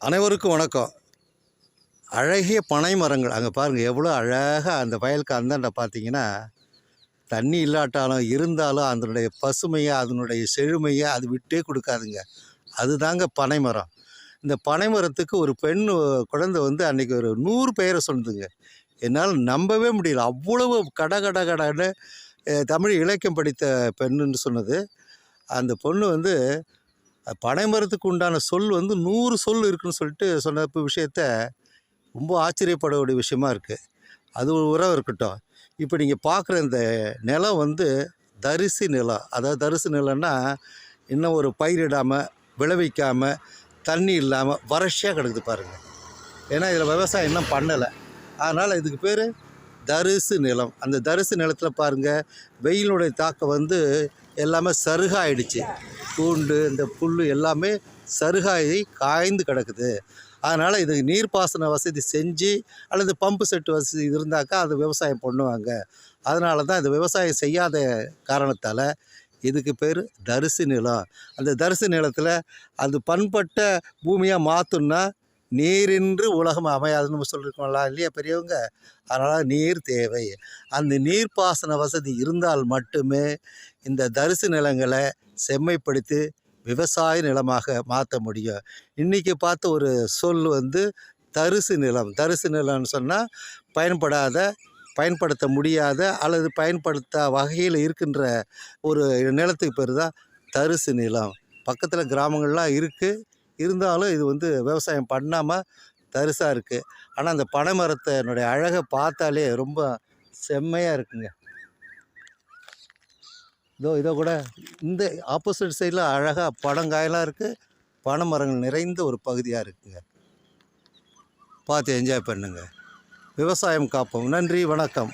அனைவருக்கும் வணக்கம். அழகிய பனை மரங்கள். அங்கே பாருங்கள் எவ்வளோ அழகாக அந்த வயலுக்கு அந்தாண்ட பார்த்தீங்கன்னா தண்ணி இல்லாட்டாலும் இருந்தாலும் அதனுடைய பசுமையை அதனுடைய செழுமையை அது விட்டே கொடுக்காதுங்க. அதுதாங்க பனை மரம். இந்த பனை மரத்துக்கு ஒரு பெண் குழந்தை வந்து அன்றைக்கி ஒரு நூறு பெயரை சொன்னதுங்க என்னால் நம்பவே முடியல. அவ்வளவு கட கட கடன்னு தமிழ் இலக்கியம் படித்த பெண்ணுன்னு சொன்னது. அந்த பொண்ணு வந்து பனை மரத்துக்கு உண்டான சொல் வந்து நூறு சொல் இருக்குன்னு சொல்லிட்டு சொன்ன இப்ப விஷயத்த ரொம்ப ஆச்சரியப்படக்கூடிய விஷயமா இருக்குது அது ஒரு உறவு இருக்கட்டும். இப்போ நீங்கள் பார்க்குற இந்த நிலம் வந்து தரிசு நிலம். அதாவது தரிசு நிலம்னா இன்னும் ஒரு பயிரிடாமல் விளைவிக்காமல் தண்ணி இல்லாமல் வறட்சியாக கிடக்குது பாருங்கள் ஏன்னா இதில் விவசாயம் இன்னும் பண்ணலை. அதனால் இதுக்கு பேர் தரிசு நிலம். அந்த தரிசு நிலத்தில் பாருங்கள் வெயிலுடைய தாக்கம் வந்து எல்லாமே சருகாயிடுச்சு. பூண்டு இந்த புல் எல்லாமே சருகாயி காய்ந்து கிடக்குது. அதனால் இது நீர்ப்பாசன வசதி செஞ்சு அல்லது பம்பு செட்டு வசதி இருந்தாக்கா அது விவசாயம் பண்ணுவாங்க. அதனால தான் இது விவசாயம் செய்யாத காரணத்தால் இதுக்கு பேர் தரிசு நிலம். அந்த தரிசு நிலத்தில் அது பண்பட்ட பூமியாக மாற்றணும்னா நீரின்றி உலகம் அமையாதுன்னு நம்ம இல்லையா பெரியவங்க? அதனால் நீர் தேவை. அந்த நீர்ப்பாசன வசதி இருந்தால் மட்டுமே இந்த தரிசு நிலங்களை செம்மைப்படுத்தி விவசாய நிலமாக மாற்ற முடியும். இன்றைக்கி பார்த்த ஒரு சொல் வந்து தரிசு நிலம். தரிசு நிலம்னு சொன்னால் பயன்படாத பயன்படுத்த முடியாத அல்லது பயன்படுத்த வகையில் இருக்கின்ற ஒரு நிலத்துக்கு பேர் தான் தரிசு நிலம். பக்கத்தில் கிராமங்கள்லாம் இருக்குது இருந்தாலும் இது வந்து விவசாயம் பண்ணாமல் தரிசாக இருக்குது ஆனால் அந்த பனை மரத்தினுடைய அழகை பார்த்தாலே ரொம்ப செம்மையாக இருக்குங்க. இதோ இதோ கூட இந்த ஆப்போசிட் சைடில் அழகாக பழங்காயெல்லாம் இருக்குது பனை மரங்கள் நிறைந்த ஒரு பகுதியாக இருக்குங்க. பார்த்து என்ஜாய் பண்ணுங்க. விவசாயம் காப்போம். நன்றி வணக்கம்.